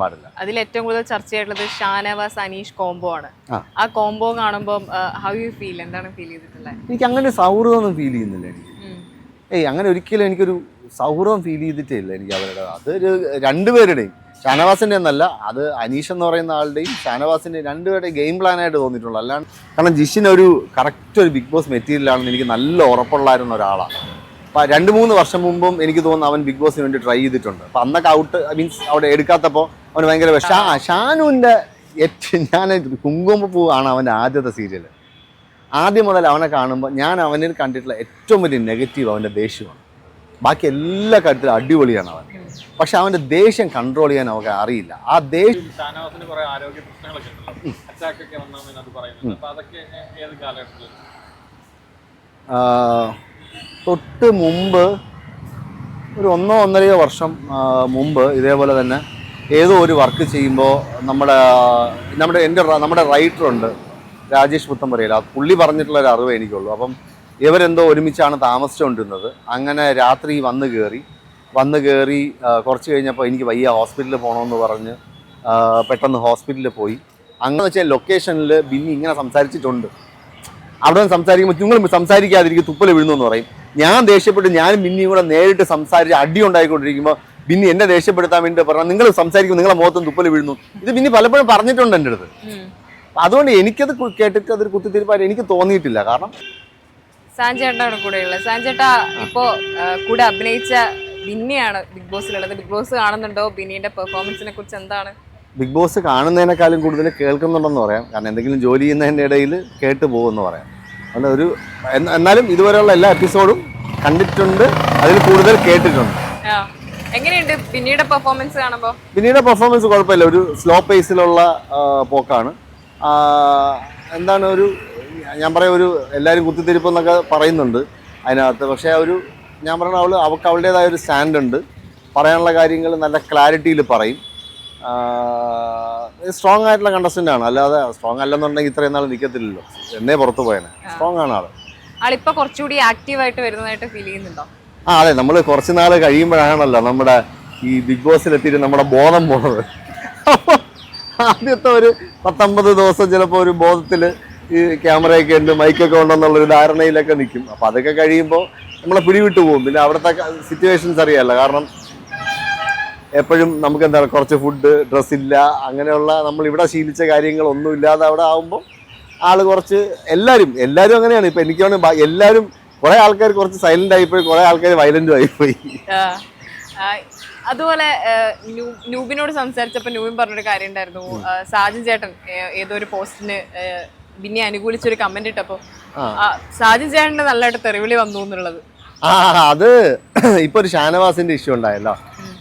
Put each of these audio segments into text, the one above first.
പാടില്ല അതിൽ ഏറ്റവും കൂടുതൽ ചർച്ചയായിട്ടുള്ളത് ഷാനവാസ് അനീഷ് കോംബോ ആണ്. ആ. കോംബോ കാണുമ്പോൾ ഹൗ യു ഫീൽ എന്താണ് ഫീൽ ചെയ്തിട്ടുള്ളത്? എനിക്ക് അങ്ങനെ സൗഹൃദമൊന്നും ഫീൽ ചെയ്യുന്നില്ല എനിക്ക്. ഏയ് അങ്ങനെ ഒരിക്കലും എനിക്കൊരു സൗഹൃദം ഫീൽ ചെയ്തിട്ടേ ഇല്ല എനിക്ക് അവരുടെ അതൊരു രണ്ടുപേരുടെയും. ഷാനവാസിന്റെ എന്നല്ല അത് അനീഷ് എന്ന് പറയുന്ന ആളുടെയും ഷാനവാസിന്റെ രണ്ടുപേരുടെയും ഗെയിം പ്ലാനായിട്ട് തോന്നിയിട്ടുള്ളൂ. അല്ലാണ്ട് കാരണം ജിഷിൻ ഒരു കറക്റ്റ് ഒരു ബിഗ് ബോസ് മെറ്റീരിയൽ ആണെന്ന് എനിക്ക് നല്ല ഉറപ്പുള്ളായിരുന്ന ഒരാളാണ്. അപ്പോൾ രണ്ട് മൂന്ന് വർഷം മുമ്പും എനിക്ക് തോന്നുന്നു അവൻ ബിഗ് ബോസിന് വേണ്ടി ട്രൈ ചെയ്തിട്ടുണ്ട്. അപ്പോൾ അന്നൊക്കെ ഔട്ട് മീൻസ് അവിടെ എടുക്കാത്തപ്പോൾ അവന് ഭയങ്കര ഷാ ഷാനുവിന്റെ ഏറ്റവും ഞാൻ കുങ്കുമപ്പൂ ആണ് അവന്റെ ആദ്യത്തെ സീരിയൽ ആദ്യം മുതൽ അവനെ കാണുമ്പോൾ ഞാൻ അവനിൽ കണ്ടിട്ടുള്ള ഏറ്റവും വലിയ നെഗറ്റീവ് അവന്റെ ദേഷ്യമാണ്. ബാക്കി എല്ലാ കാര്യത്തിലും അടിപൊളിയാണ് അവൻ. പക്ഷെ അവന്റെ ദേഷ്യം കൺട്രോൾ ചെയ്യാൻ അവർക്ക് അറിയില്ല. ആ ദേഷ്യം തൊട്ട് മുമ്പ് ഒരു ഒന്നോ ഒന്നരയോ വർഷം മുമ്പ് ഇതേപോലെ തന്നെ ഏതോ ഒരു വർക്ക് ചെയ്യുമ്പോൾ നമ്മുടെ നമ്മുടെ എന്റെ നമ്മുടെ റൈറ്ററുണ്ട് രാജേഷ് പുത്തമ്പറയില്ല പുള്ളി പറഞ്ഞിട്ടുള്ള ഒരു അറിവേ എനിക്കുള്ളൂ. അപ്പം ഇവരെന്തോ ഒരുമിച്ചാണ് താമസിച്ചുകൊണ്ടിരുന്നത് അങ്ങനെ രാത്രി വന്ന് കയറി വന്ന് കയറി കുറച്ച് കഴിഞ്ഞപ്പോൾ എനിക്ക് വയ്യ ഹോസ്പിറ്റലിൽ പോകണമെന്ന് പറഞ്ഞ് പെട്ടെന്ന് ഹോസ്പിറ്റലിൽ പോയി. അങ്ങനെ വെച്ചാൽ ലൊക്കേഷനിൽ ബിന്നി ഇങ്ങനെ സംസാരിച്ചിട്ടുണ്ട്. അവിടെ നിന്ന് സംസാരിക്കുമ്പോൾ നിങ്ങൾ സംസാരിക്കാതിരിക്കും തുപ്പൽ വീഴുന്നു എന്ന് പറയും. ഞാൻ ദേഷ്യപ്പെട്ട് ഞാനും ബിന്നിയും കൂടെ നേരിട്ട് സംസാരിച്ച് അടി ഉണ്ടായിക്കൊണ്ടിരിക്കുമ്പോൾ ബിന്നി എന്നെ ദേഷ്യപ്പെടുത്താൻ വേണ്ടി പറഞ്ഞാൽ നിങ്ങൾ സംസാരിക്കും നിങ്ങളെ മുഖത്തും തുപ്പൽ വീഴുന്നു. ഇത് ബിന്നി പലപ്പോഴും പറഞ്ഞിട്ടുണ്ട് എന്റെ അടുത്ത്. അതുകൊണ്ട് എനിക്കത് കേട്ടിട്ട് അതൊരു കുത്തിത്തിരിപ്പായിട്ട് എനിക്ക് തോന്നിയിട്ടില്ല. കാരണം സാൻചേട്ടനാണ് കൂടെ ഉള്ളത് സാൻചേട്ടാ ഇപ്പോ കൂടെ അഭിനയിച്ച ബിന്നിയാണ് ബിഗ് ബോസിലുള്ളത്. ബിഗ് ബോസ് കാണുന്നുണ്ടോ? ബിന്നിയുടെ പെർഫോമൻസിനെ കുറിച്ച് എന്താണ്? ബിഗ് ബോസ് കാണുന്നതിനേക്കാളും കൂടുതൽ കേൾക്കുന്നുണ്ടെന്ന് പറയാം. കാരണം എന്തെങ്കിലും ജോലി ചെയ്യുന്നതിന്റെ ഇടയിൽ കേട്ട് പോകുമെന്ന് പറയാം. അതുകൊണ്ട് ഒരു എന്നാലും ഇതുവരെയുള്ള എല്ലാ എപ്പിസോഡും കണ്ടിട്ടുണ്ട് അതിൽ കൂടുതൽ കേട്ടിട്ടുണ്ട്. എങ്ങനെയുണ്ട് പിന്നീട് പെർഫോമൻസ് കാണുമ്പോ? പിന്നീട് പെർഫോമൻസ് കുഴപ്പമില്ല. ഒരു സ്ലോ പേസിലുള്ള പോക്കാണ്. എന്താണ് ഒരു ഞാൻ പറയാം ഒരു എല്ലാവരും കുത്തിത്തിരിപ്പ് എന്നൊക്കെ പറയുന്നുണ്ട് അതിനകത്ത്. പക്ഷേ ഒരു ഞാൻ പറയണ അവൾ അവൾക്ക് അവളുടേതായ ഒരു സ്റ്റാൻഡ് ഉണ്ട്. പറയാനുള്ള കാര്യങ്ങൾ നല്ല ക്ലാരിറ്റിയിൽ പറയും. സ്ട്രോങ് ആയിട്ടുള്ള കണ്ടസ്റ്റന്റ് ആണ്. അല്ലാതെ സ്ട്രോങ് അല്ലെന്നുണ്ടെങ്കിൽ ഇത്രയും നാൾ നിൽക്കത്തില്ലല്ലോ എന്നേ പുറത്ത് പോയനെ. സ്ട്രോങ് ആണ് ആൾ. ആളിപ്പോ കുറച്ചുകൂടി ആക്റ്റീവ് ആയിട്ട് വരുന്നതായിട്ട് ഫീൽ ചെയ്യുന്നുണ്ടോ? ആ അതെ നമ്മൾ കുറച്ച് നാൾ കഴിയുമ്പോഴാണല്ലോ നമ്മുടെ ഈ ബിഗ് ബോസിലെത്തിയിട്ട് നമ്മുടെ ബോധം പോണത്. അപ്പൊ ആദ്യത്തെ ഒരു പത്തൊമ്പത് ദിവസം ചിലപ്പോൾ ഒരു ബോധത്തിൽ ഈ ക്യാമറയൊക്കെ ഉണ്ട് മൈക്കൊക്കെ ഉണ്ടെന്നുള്ളൊരു ധാരണയിലൊക്കെ നിൽക്കും. അപ്പോൾ അതൊക്കെ കഴിയുമ്പോൾ നമ്മളെ പിടിവിട്ട് പോകും. പിന്നെ അവിടുത്തെ സിറ്റുവേഷൻസ് അറിയാമല്ലോ കാരണം എപ്പോഴും നമുക്ക് എന്താണ് കുറച്ച് ഫുഡ് ഡ്രസ്സില്ല അങ്ങനെയുള്ള നമ്മൾ ഇവിടെ ശീലിച്ച കാര്യങ്ങളൊന്നും ഇല്ലാതെ അവിടെ ആകുമ്പോൾ ആൾ കുറച്ച് എല്ലാവരും എല്ലാവരും അങ്ങനെയാണ്. ഇപ്പം എനിക്ക് തോന്നുന്നു എല്ലാവരും കുറേ ആൾക്കാർ കുറച്ച് സൈലന്റ് ആയിപ്പോയി കുറെ ആൾക്കാർ വയലന്റും ആയിപ്പോയി. അതുപോലെ നൂബിനോട് സംസാരിച്ചപ്പോ നൂബിൻ പറഞ്ഞൊരു കാര്യം ഉണ്ടായിരുന്നു. സാജൻ ചേട്ടൻ ഏതോ ഒരു പോസ്റ്റിന് ബിന്നെ അനുകൂലിച്ചൊരു കമന്റ് ഇട്ടപ്പോ സാജൻ ചേട്ടന്റെ നല്ലതായിട്ട് തെറിവിളി വന്നു എന്നുള്ളത്. ആ അത് ഇപ്പൊ ഒരു ഷാനവാസിന്റെ ഇഷ്യൂ ഉണ്ടായല്ലോ.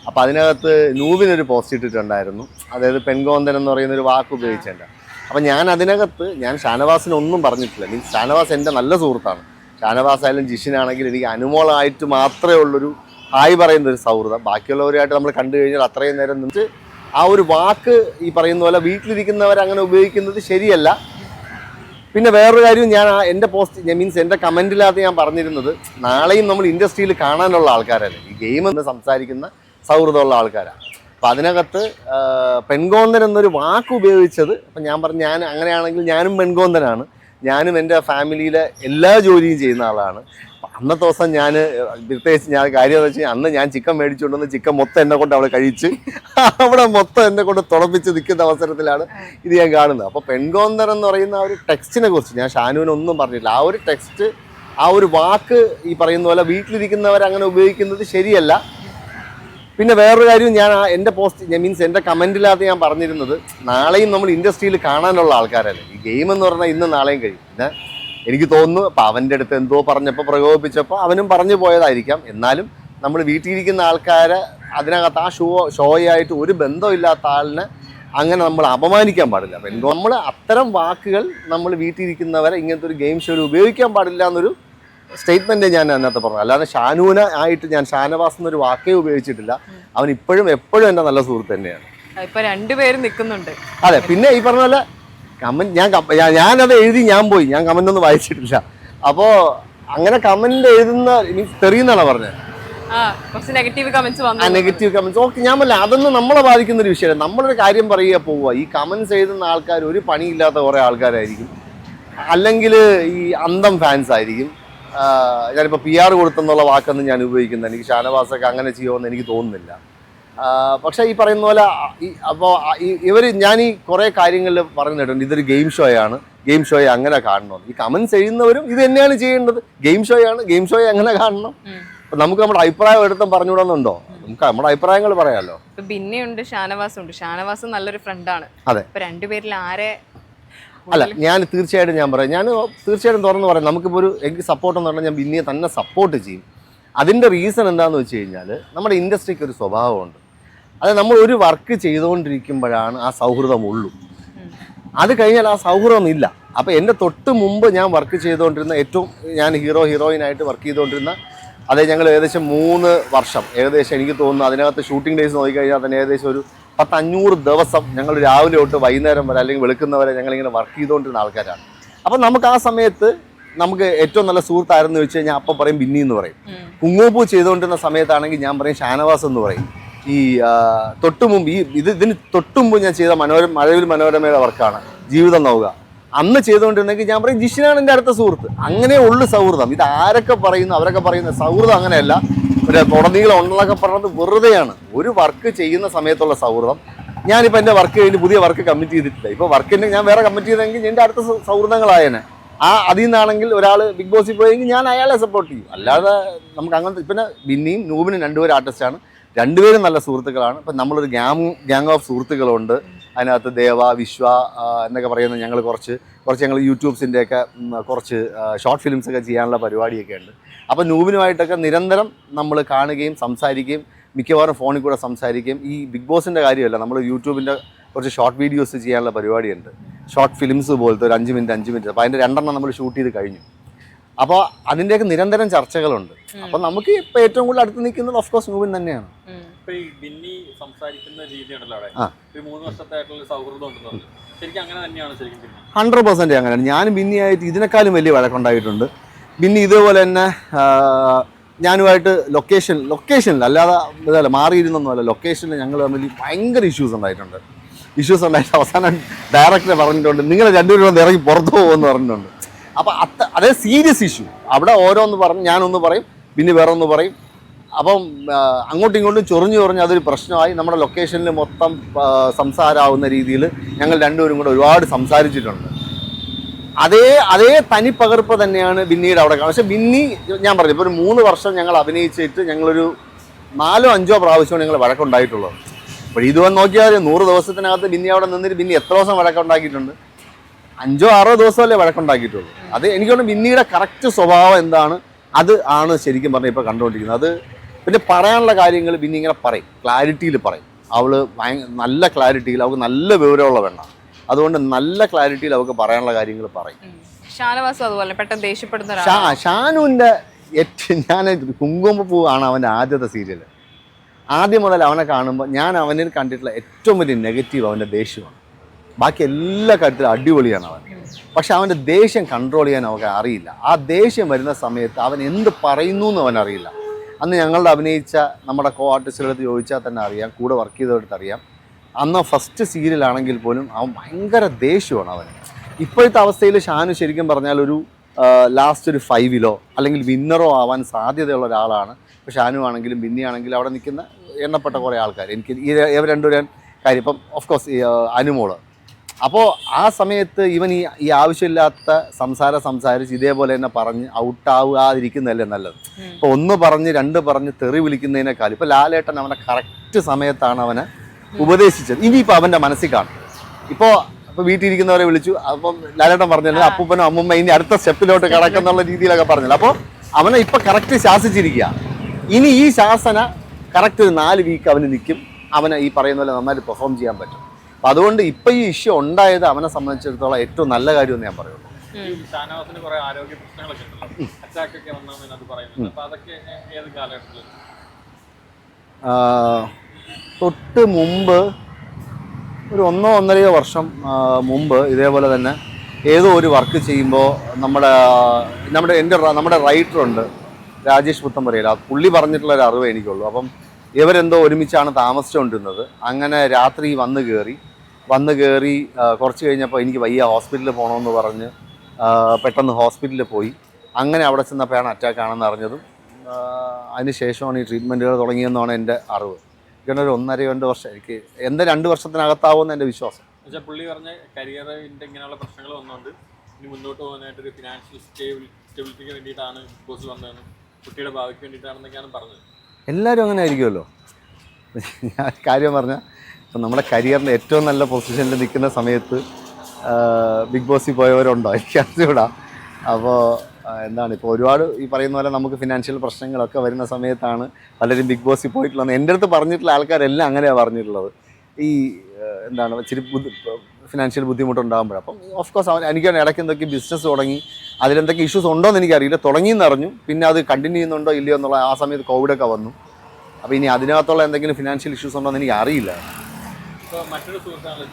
അപ്പൊ അതിനകത്ത് നൂബിനൊരു പോസ്റ്റ് ഇട്ടിട്ടുണ്ടായിരുന്നു. അതായത് പെൺകോന്തൻ എന്ന് പറയുന്ന ഒരു വാക്ക് ഉപയോഗിച്ചിട്ടുണ്ട് അപ്പൊ ഞാൻ അതിനകത്ത് ഞാൻ ഷാനവാസിനൊന്നും പറഞ്ഞിട്ടില്ല. മീൻസ് ഷാനവാസ് എന്റെ നല്ല സുഹൃത്താണ്. ഷാനവാസ് ആയാലും ജിഷിനാണെങ്കിലും എനിക്ക് അനുമോളായിട്ട് മാത്രമേ ഉള്ളൊരു ഹായ് പറയുന്ന ഒരു സൗഹൃദം. ബാക്കിയുള്ളവരുമായിട്ട് നമ്മൾ കണ്ടു കഴിഞ്ഞാൽ അത്രയും നേരം നിന്ന് ആ ഒരു വാക്ക് ഈ പറയുന്ന പോലെ വീട്ടിലിരിക്കുന്നവർ അങ്ങനെ ഉപയോഗിക്കുന്നത് ശരിയല്ല. പിന്നെ വേറൊരു കാര്യം ഞാൻ എന്റെ പോസ്റ്റ് ഞാൻ മീൻസ് എന്റെ കമന്റിനകത്ത് ഞാൻ പറഞ്ഞിരുന്നത് നാളെയും നമ്മൾ ഇൻഡസ്ട്രിയിൽ കാണാനുള്ള ആൾക്കാരല്ലേ. ഈ ഗെയിം എന്ന് സംസാരിക്കുന്ന സൗഹൃദമുള്ള ആൾക്കാരാണ്. അപ്പം അതിനകത്ത് പെൺകോന്തൻ എന്നൊരു വാക്ക് ഉപയോഗിച്ചത് അപ്പം ഞാൻ പറഞ്ഞു ഞാൻ അങ്ങനെയാണെങ്കിൽ ഞാനും പെൺകോന്തനാണ്. ഞാനും എന്റെ ഫാമിലിയിലെ എല്ലാ ജോലിയും ചെയ്യുന്ന ആളാണ്. അന്നത്തെ ദിവസം ഞാൻ പ്രത്യേകിച്ച് ഞാൻ കാര്യം വെച്ചാൽ അന്ന് ഞാൻ ചിക്കൻ മേടിച്ചുകൊണ്ടുവന്ന് ചിക്കൻ മൊത്തം എന്നെ കൊണ്ട് അവിടെ കഴിച്ച് അവിടെ മൊത്തം എന്നെ കൊണ്ട് തുളപ്പിച്ച് നിൽക്കുന്ന അവസരത്തിലാണ് ഇത് ഞാൻ കാണുന്നത്. അപ്പോൾ പെൺകോന്തർ എന്ന് പറയുന്ന ആ ഒരു ടെക്സ്റ്റിനെ കുറിച്ച് ഞാൻ ഷാനുവിനൊന്നും പറഞ്ഞില്ല ആ ഒരു ടെക്സ്റ്റ് ആ ഒരു വാക്ക് ഈ പറയുന്ന പോലെ വീട്ടിലിരിക്കുന്നവർ അങ്ങനെ ഉപയോഗിക്കുന്നത് ശരിയല്ല. പിന്നെ വേറൊരു കാര്യം ഞാൻ എന്റെ പോസ്റ്റ് മീൻസ് എന്റെ കമന്റിനകത്ത് ഞാൻ പറഞ്ഞിരുന്നത് നാളെയും നമ്മൾ ഇൻഡസ്ട്രിയിൽ കാണാനുള്ള ആൾക്കാരല്ലേ. ഈ ഗെയിം എന്ന് പറഞ്ഞാൽ ഇന്ന് നാളെയും കഴിയും. പിന്നെ എനിക്ക് തോന്നുന്നു അപ്പം അവന്റെ അടുത്ത് എന്തോ പറഞ്ഞപ്പോൾ പ്രകോപിപ്പിച്ചപ്പോൾ അവനും പറഞ്ഞു പോയതായിരിക്കാം. എന്നാലും നമ്മൾ വീട്ടിലിരിക്കുന്ന ആൾക്കാരെ അതിനകത്ത് ആ ഷോ ഷോയായിട്ട് ഒരു ബന്ധമില്ലാത്ത ആളിനെ അങ്ങനെ നമ്മൾ അപമാനിക്കാൻ പാടില്ല. അപ്പം നമ്മൾ അത്തരം വാക്കുകൾ നമ്മൾ വീട്ടിലിരിക്കുന്നവരെ ഇങ്ങനത്തെ ഒരു ഗെയിം ഷോയിൽ ഉപയോഗിക്കാൻ പാടില്ല എന്നൊരു സ്റ്റേറ്റ്മെന്റ് ഞാൻ അതിനകത്ത് പറഞ്ഞു അല്ലാതെ ഷാനൂന ആയിട്ട് ഞാൻ ഷാനവാസ് എന്നൊരു വാക്കേ ഉപയോഗിച്ചിട്ടില്ല. അവൻ ഇപ്പോഴും എപ്പോഴും എന്റെ നല്ല സുഹൃത്ത് തന്നെയാണ്. ആ, ഇപ്പൊ രണ്ടുപേരും നിൽക്കുന്നുണ്ട് അതെ പിന്നെ ഈ പറഞ്ഞ പോലെ കമന്റ് ഞാൻ ഞാനത് എഴുതി ഞാൻ പോയി. ഞാൻ കമന്റ് ഒന്നും വായിച്ചിട്ടില്ല. അപ്പോ അങ്ങനെ കമന്റ് എഴുതുന്ന മീൻസ് തെറിയുന്നാണ് പറഞ്ഞത്? നെഗറ്റീവ് കമന്റ്സ് ഓക്കെ ഞാൻ പറയില്ല അതൊന്നും നമ്മളെ ബാധിക്കുന്ന ഒരു വിഷയമല്ല. നമ്മളൊരു കാര്യം പറയുക പോവുക. ഈ കമന്റ്സ് എഴുതുന്ന ആൾക്കാർ ഒരു പണിയില്ലാത്ത കുറെ ആൾക്കാരായിരിക്കും. അല്ലെങ്കിൽ ഈ അന്തം ഫാൻസ് ആയിരിക്കും. ഞാനിപ്പോൾ പി ആർ കൊടുത്തെന്നുള്ള വാക്കൊന്നും ഞാൻ ഉപയോഗിക്കുന്നത് എനിക്ക് ഷാനവാസൊക്കെ അങ്ങനെ ചെയ്യുമെന്ന് എനിക്ക് തോന്നുന്നില്ല. പക്ഷേ ഈ പറയുന്ന പോലെ ഈ അപ്പോൾ ഇവർ ഞാൻ ഈ കുറേ കാര്യങ്ങളിൽ പറഞ്ഞു കേട്ടിട്ടുണ്ട്. ഇതൊരു ഗെയിം ഷോ ആണ്. ഗെയിം ഷോയെ അങ്ങനെ കാണണം. ഈ കമൻസ് എഴുതുന്നവരും ഇത് തന്നെയാണ് ചെയ്യേണ്ടത്. ഗെയിം ഷോയാണ് ഗെയിം ഷോയെ അങ്ങനെ കാണണം? അപ്പൊ നമുക്ക് നമ്മുടെ അഭിപ്രായം എടുത്തും പറഞ്ഞുവിടുന്നുണ്ടോ നമുക്ക് നമ്മുടെ അഭിപ്രായങ്ങൾ പറയാമല്ലോ പിന്നെയുണ്ട് ഷാനവാസുണ്ട്. ഷാനവാസും ഉണ്ട് ഷാനവാസ് നല്ലൊരു ഫ്രണ്ടാണ് അതെ. രണ്ടുപേരിൽ ആരെ അല്ല ഞാൻ തീർച്ചയായിട്ടും ഞാൻ പറയാം. ഞാൻ തീർച്ചയായിട്ടും തുറന്ന് പറയാം. നമുക്കിപ്പോൾ ഒരു എനിക്ക് സപ്പോർട്ട് എന്ന് പറഞ്ഞാൽ ഞാൻ ബിന്നിയെ തന്നെ സപ്പോർട്ട് ചെയ്യും. അതിന്റെ റീസൺ എന്താണെന്ന് വെച്ച് കഴിഞ്ഞാൽ നമ്മുടെ ഇൻഡസ്ട്രിക്ക് ഒരു സ്വഭാവമുണ്ട്. അത് നമ്മൾ ഒരു വർക്ക് ചെയ്തുകൊണ്ടിരിക്കുമ്പോഴാണ് ആ സൗഹൃദം ഉള്ളു. അത് കഴിഞ്ഞാൽ ആ സൗഹൃദം ഇല്ല. അപ്പോൾ എന്റെ തൊട്ട് മുമ്പ് ഞാൻ വർക്ക് ചെയ്തുകൊണ്ടിരുന്ന ഏറ്റവും ഞാൻ ഹീറോ ഹീറോയിനായിട്ട് വർക്ക് ചെയ്തുകൊണ്ടിരുന്ന അതെ ഞങ്ങൾ ഏകദേശം മൂന്ന് വർഷം. ഏകദേശം എനിക്ക് തോന്നുന്നു അതിനകത്ത് ഷൂട്ടിംഗ് ഡേയ്സ് നോക്കിക്കഴിഞ്ഞാൽ തന്നെ ഏകദേശം ഒരു പത്തഞ്ഞൂറ് ദിവസം ഞങ്ങൾ രാവിലെ തൊട്ട് വൈകുന്നേരം വരെ അല്ലെങ്കിൽ വെളുക്കുന്നവരെ ഞങ്ങളിങ്ങനെ വർക്ക് ചെയ്തുകൊണ്ടിരുന്ന ആൾക്കാരാണ്. അപ്പം നമുക്ക് ആ സമയത്ത് നമുക്ക് ഏറ്റവും നല്ല സുഹൃത്തായിരുന്നു വെച്ച് കഴിഞ്ഞാൽ അപ്പം പറയും ബിന്നി എന്ന് പറയും. കുങ്ങോപ്പൂ ചെയ്തുകൊണ്ടിരുന്ന സമയത്താണെങ്കിൽ ഞാൻ പറയും ഷാനവാസ് എന്ന് പറയും. ഈ തൊട്ടുമുമ്പ് തൊട്ടു മുമ്പ് ഈ ഇത് ഇതിന് തൊട്ടുമുമ്പ് ഞാൻ ചെയ്ത മനോരമ മഴവിൽ മനോരമയുടെ വർക്കാണ് ജീവിതം നോവുക അന്ന് ചെയ്തുകൊണ്ടിരുന്നെങ്കിൽ ഞാൻ പറയും ജിഷിനാണ് എന്റെ അടുത്ത സുഹൃത്ത്. അങ്ങനെ ഉള്ളു സൗഹൃദം. ഇത് ആരൊക്കെ പറയുന്നു അവരൊക്കെ പറയുന്ന സൗഹൃദം അങ്ങനെയല്ല. ഒരു തുടനീളം ഉണ്ടെന്നൊക്കെ പറഞ്ഞത് വെറുതെയാണ്. ഒരു വർക്ക് ചെയ്യുന്ന സമയത്തുള്ള സൗഹൃദം. ഞാനിപ്പോൾ എന്റെ വർക്ക് കഴിഞ്ഞ് പുതിയ വർക്ക് കമ്മിറ്റ് ചെയ്തിട്ടില്ല. ഇപ്പോൾ വർക്കിന്റെ ഞാൻ വേറെ കമ്മിറ്റ് ചെയ്തെങ്കിൽ എന്റെ അടുത്ത സൗഹൃദങ്ങളായേനെ. ആ അതിൽ നിന്നാണെങ്കിൽ ഒരാൾ ബിഗ് ബോസിൽ പോയെങ്കിൽ ഞാൻ അയാളെ സപ്പോർട്ട് ചെയ്യും. അല്ലാതെ നമുക്ക് അങ്ങനത്തെ പിന്നെ ബിന്നിയും നൂബിനും രണ്ടുപേരും ആർട്ടിസ്റ്റാണ് രണ്ടുപേരും നല്ല സുഹൃത്തുക്കളാണ്. ഇപ്പം നമ്മളൊരു ഗ്യാങ് ഗ്യാങ് ഓഫ് സുഹൃത്തുക്കളുണ്ട്. അതിനകത്ത് ദേവ വിശ്വ എന്നൊക്കെ പറയുന്ന ഞങ്ങൾ കുറച്ച് കുറച്ച് ഞങ്ങൾ യൂട്യൂബ്സിന്റെ ഒക്കെ കുറച്ച് ഷോർട്ട് ഫിലിംസൊക്കെ ചെയ്യാനുള്ള പരിപാടിയൊക്കെ ഉണ്ട്. അപ്പോൾ നൂബിനുമായിട്ടൊക്കെ നിരന്തരം നമ്മൾ കാണുകയും സംസാരിക്കുകയും മിക്കവാറും ഫോണിൽ കൂടെ സംസാരിക്കുകയും ഈ ബിഗ് ബോസിന്റെ കാര്യമല്ല നമ്മൾ യൂട്യൂബിന്റെ കുറച്ച് ഷോർട്ട് വീഡിയോസ് ചെയ്യാനുള്ള പരിപാടിയുണ്ട്. ഷോർട്ട് ഫിലിംസ് പോലത്തെ ഒരു അഞ്ച് മിനിറ്റ് അഞ്ച് മിനിറ്റ്. അപ്പോൾ അതിന്റെ രണ്ടെണ്ണം നമ്മൾ ഷൂട്ട് ചെയ്ത് കഴിഞ്ഞു. അപ്പോൾ അതിന്റെയൊക്കെ നിരന്തരം ചർച്ചകളുണ്ട്. അപ്പോൾ നമുക്ക് ഇപ്പോൾ ഏറ്റവും കൂടുതൽ അടുത്ത് നിൽക്കുന്നത് ഓഫ് കോഴ്സ് നൂബിൻ തന്നെയാണ്. ഇപ്പൊ ഈ ബിന്നി സംസാരിക്കുന്ന അവിടെ. മൂന്ന് വർഷത്തായിട്ടുള്ള ഒരു സൗഹൃദം ഉണ്ടെന്ന് ശരിക്കും അങ്ങനെ തന്നെയാണ് ശരിക്കും ഹൺഡ്രഡ് പെർസെന്റ് അങ്ങനെയാണ്. ഞാനും ബിന്നിയായിട്ട് ഇതിനേക്കാളും വലിയ വഴക്കുണ്ടായിട്ടുണ്ട്. ബിന്നി ഇതേപോലെ തന്നെ ഞാനുമായിട്ട് ലൊക്കേഷൻ ലൊക്കേഷനിൽ അല്ലാതെ ഇതല്ല മാറിയിരുന്നൊന്നുമല്ല ലൊക്കേഷനിൽ ഞങ്ങൾ തമ്മിൽ ഭയങ്കര ഇഷ്യൂസ് ഉണ്ടായിട്ടുണ്ട്. ഇഷ്യൂസ് ഉണ്ടായിട്ട് അവസാനം ഡയറക്ടറെ പറഞ്ഞിട്ടുണ്ട് നിങ്ങൾ രണ്ടുപേരും വന്ന് ഇറങ്ങി പുറത്തു പോകുമെന്ന് പറഞ്ഞിട്ടുണ്ട്. അപ്പോൾ അത്ത അതേ സീരിയസ് ഇഷ്യൂ അവിടെ ഓരോന്ന് പറഞ്ഞ് ഞാനൊന്ന് പറയും പിന്നെ വേറെ ഒന്ന് പറയും. അപ്പം അങ്ങോട്ടും ഇങ്ങോട്ടും ചൊറിഞ്ഞു ചൊറിഞ്ഞ് അതൊരു പ്രശ്നമായി. നമ്മുടെ ലൊക്കേഷനിൽ മൊത്തം സംസാരമാവുന്ന രീതിയിൽ ഞങ്ങൾ രണ്ടുപേരും കൂടെ ഒരുപാട് സംസാരിച്ചിട്ടുണ്ട്. അതേ അതേ തനിപ്പകർപ്പ് തന്നെയാണ് ബിന്നിയുടെ അവിടെ പക്ഷെ ബിന്നി ഞാൻ പറഞ്ഞു ഇപ്പോൾ ഒരു മൂന്ന് വർഷം ഞങ്ങൾ അഭിനയിച്ചിട്ട് ഞങ്ങളൊരു നാലോ അഞ്ചോ പ്രാവശ്യമാണ് ഞങ്ങൾ വഴക്കുണ്ടായിട്ടുള്ളത് അപ്പോൾ ഇത് വന്ന് നോക്കിയാൽ നൂറ് ദിവസത്തിനകത്ത് ബിന്നി അവിടെ നിന്നിട്ട് ബിന്നി എത്ര ദിവസം വഴക്കുണ്ടാക്കിയിട്ടുണ്ട്? അഞ്ചോ ആറോ ദിവസമല്ലേ വഴക്കുണ്ടാക്കിയിട്ടുള്ളൂ. അത് എനിക്ക് തോന്നുന്നു ബിന്നിയുടെ കറക്റ്റ് സ്വഭാവം എന്താണ്? അത് ആണ് ശരിക്കും പറഞ്ഞാൽ ഇപ്പോൾ കണ്ടുകൊണ്ടിരിക്കുന്നത്. അത് പിന്നെ പറയാനുള്ള കാര്യങ്ങൾ പിന്നെ ഇങ്ങനെ പറയും. ക്ലാരിറ്റിയിൽ പറയും. അവൾ നല്ല ക്ലാരിറ്റിയിൽ അവൾക്ക് നല്ല വിവരമുള്ള വേണം അതുകൊണ്ട് നല്ല ക്ലാരിറ്റിയിൽ അവൾക്ക് പറയാനുള്ള കാര്യങ്ങൾ പറയും. ഷാനവാസും അതുപോലെ പെട്ടെന്ന് ദേഷ്യപ്പെടുന്ന ഷാ ഒരാളാണ്. ഷാനുവിന്റെ ഏറ്റവും ഞാൻ കുങ്കുമപ്പൂ ആണ് അവന്റെ ആദ്യത്തെ സീരിയൽ ആദ്യം മുതൽ അവനെ കാണുമ്പോൾ ഞാൻ അവനിൽ കണ്ടിട്ടുള്ള ഏറ്റവും വലിയ നെഗറ്റീവ് അവന്റെ ദേഷ്യമാണ്. ബാക്കി എല്ലാ കാര്യത്തിലും അടിപൊളിയാണ് അവൻ. പക്ഷെ അവന്റെ ദേഷ്യം കൺട്രോൾ ചെയ്യാൻ അവൻ അറിയില്ല. ആ ദേഷ്യം വരുന്ന സമയത്ത് അവൻ എന്ത് പറയുന്നു എന്ന് അവൻ അറിയില്ല അന്ന് ഞങ്ങളുടെ അഭിനയിച്ച നമ്മുടെ കോ ആർട്ടിസ്റ്റുകളുടെ അടുത്ത് ചോദിച്ചാൽ തന്നെ അറിയാം കൂടെ വർക്ക് ചെയ്തവർക്ക് അറിയാം. അന്ന് ഫസ്റ്റ് സീരിയലാണെങ്കിൽ പോലും അവൻ ഭയങ്കര ദേഷ്യമാണ് അവൻ ഇപ്പോഴത്തെ അവസ്ഥയിൽ ഷാനു ശരിക്കും പറഞ്ഞാൽ ഒരു ലാസ്റ്റ് ഒരു ഫൈവിലോ അല്ലെങ്കിൽ വിന്നറോ ആവാൻ സാധ്യതയുള്ള ഒരാളാണ്. ഇപ്പോൾ ഷാനു ആണെങ്കിലും ബിന്നി ആണെങ്കിലും അവിടെ നിൽക്കുന്ന എണ്ണപ്പെട്ട കുറേ ആൾക്കാർ എനിക്ക് ഈ ഇവർ രണ്ടുപേരും കാര്യം ഇപ്പം ഓഫ് കോഴ്സ് അനുമോൾ. അപ്പോൾ ആ സമയത്ത് ഇവൻ ഈ ഈ ആവശ്യമില്ലാത്ത സംസാരം സംസാരിച്ച് ഇതേപോലെ തന്നെ പറഞ്ഞ് ഔട്ടാവാതിരിക്കുന്നതല്ലേ നല്ലത്? ഇപ്പോൾ ഒന്ന് പറഞ്ഞ് രണ്ട് പറഞ്ഞ് തെറി വിളിക്കുന്നതിനേക്കാൾ ഇപ്പോൾ ലാലേട്ടൻ അവനെ കറക്റ്റ് സമയത്താണ് അവനെ ഉപദേശിച്ചത്. ഇനിയിപ്പോൾ അവന്റെ മനസ്സിൽ കാണും. ഇപ്പോൾ ഇപ്പോൾ വീട്ടിലിരിക്കുന്നവരെ വിളിച്ചു. അപ്പം ലാലേട്ടൻ പറഞ്ഞല്ലോ അപ്പൂപ്പനും അമ്മൂമ്മ ഇനി അടുത്ത സ്റ്റെപ്പിലോട്ട് കടക്കുന്നുള്ള രീതിയിലൊക്കെ പറഞ്ഞല്ലോ. അപ്പോൾ അവനെ ഇപ്പോൾ കറക്റ്റ് ശാസിച്ചിരിക്കുക. ഇനി ഈ ശാസന കറക്റ്റ് ഒരു നാല് വീക്ക് അവന് നിൽക്കും. അവനെ ഈ പറയുന്ന പോലെ നന്നായിട്ട് പെർഫോം ചെയ്യാൻ പറ്റും. അപ്പം അതുകൊണ്ട് ഇപ്പം ഈ ഇഷ്യൂ ഉണ്ടായത് അവനെ സംബന്ധിച്ചിടത്തോളം ഏറ്റവും നല്ല കാര്യമെന്ന് ഞാൻ പറയുള്ളൂ. ഈ ഷാനവാസിന് കുറെ ആരോഗ്യ പ്രശ്നങ്ങളൊക്കെ ഉണ്ടല്ലോ. അറ്റാക്ക് ഒക്കെ വന്നാന്ന് അത് പറയുന്നത് അപ്പൊ അതൊക്കെ ഏത് കാലഘട്ടത്തിൽ ആ, തൊട്ട് മുമ്പ് ഒരു ഒന്നോ ഒന്നരയോ വർഷം മുമ്പ് ഇതേപോലെ തന്നെ ഏതോ ഒരു വർക്ക് ചെയ്യുമ്പോൾ നമ്മുടെ നമ്മുടെ എന്റെ നമ്മുടെ റൈറ്ററുണ്ട് രാജേഷ് പുത്തമ്പറയില്ല പുള്ളി പറഞ്ഞിട്ടുള്ള ഒരു അറിവ് എനിക്കുള്ളൂ. അപ്പം ഇവരെന്തോ ഒരുമിച്ചാണ് താമസിച്ചുകൊണ്ടിരുന്നത്. അങ്ങനെ രാത്രി വന്ന് കയറി വന്ന് കയറി കുറച്ച് കഴിഞ്ഞപ്പോൾ എനിക്ക് വയ്യ ഹോസ്പിറ്റലിൽ പോകണമെന്ന് പറഞ്ഞ് പെട്ടെന്ന് ഹോസ്പിറ്റലിൽ പോയി. അങ്ങനെ അവിടെ ചെന്നപ്പോഴാണ് അറ്റാക്ക് ആണെന്ന് അറിഞ്ഞതും അതിനുശേഷമാണ് അതിന് ശേഷമാണ് ഈ ട്രീറ്റ്മെന്റുകൾ തുടങ്ങിയെന്നാണ് എന്റെ അറിവ്. ഇങ്ങനെ ഒരു ഒന്നര രണ്ട് വർഷം എനിക്ക് എന്റെ രണ്ട് വർഷത്തിനകത്താവുമെന്ന് എന്റെ വിശ്വാസം. പക്ഷേ പുള്ളി പറഞ്ഞ കരിയറിന്റെ ഇങ്ങനെയുള്ള പ്രശ്നങ്ങൾ വന്നുകൊണ്ട് ഇനി മുന്നോട്ട് പോകാനായിട്ട് ഒരു ഫിനാൻഷ്യൽ സ്റ്റേബിൾ സ്റ്റെബിലിറ്റിക്ക് വേണ്ടിയിട്ടാണ് ബിഗ് ബോസ് വന്നതെന്ന് കുട്ടിയുടെ ഭാവിക്ക് വേണ്ടിയിട്ടാണെന്നൊക്കെയാണ് പറഞ്ഞത്. എല്ലാവരും അങ്ങനെ ആയിരിക്കുമല്ലോ. ഞാൻ കാര്യം പറഞ്ഞാൽ ഇപ്പം നമ്മുടെ കരിയറിന്റെ ഏറ്റവും നല്ല പൊസിഷനിൽ നിൽക്കുന്ന സമയത്ത് ബിഗ് ബോസിൽ പോയവരുണ്ടോ? എനിക്ക് അറിഞ്ഞൂടാ. അപ്പോൾ എന്താണ് ഇപ്പോൾ ഒരുപാട് ഈ പറയുന്ന പോലെ നമുക്ക് ഫിനാൻഷ്യൽ പ്രശ്നങ്ങളൊക്കെ വരുന്ന സമയത്താണ് പലരും ബിഗ് ബോസിൽ പോയിട്ടുള്ളത് എന്റെ അടുത്ത് പറഞ്ഞിട്ടുള്ള ആൾക്കാരെല്ലാം അങ്ങനെയാണ് പറഞ്ഞിട്ടുള്ളത്. ഈ എന്താണ് ഇച്ചിരി ഫിനാൻഷ്യൽ ബുദ്ധിമുട്ടുണ്ടാകുമ്പോൾ അപ്പം ഓഫ് കോഴ്സ് അവൻ എനിക്കാണ് ഇടയ്ക്ക് എന്തൊക്കെ ബിസിനസ് തുടങ്ങി അതിലെന്തൊക്കെ ഇഷ്യൂസ് ഉണ്ടോ എന്ന് എനിക്കറിയില്ല തുടങ്ങിയെന്ന് അറിഞ്ഞു. പിന്നെ അത് കണ്ടിന്യൂ ചെയ്യുന്നുണ്ടോ ഇല്ലയോ എന്നുള്ള ആ സമയത്ത് കോവിഡൊക്കെ വന്നു. അപ്പോൾ ഇനി അതിനകത്തുള്ള എന്തെങ്കിലും ഫിനാൻഷ്യൽ ഇഷ്യൂസ് ഉണ്ടോ എന്ന് എനിക്ക് അറിയില്ല. ഇപ്പോൾ മറ്റൊരു സുഹൃത്താണ്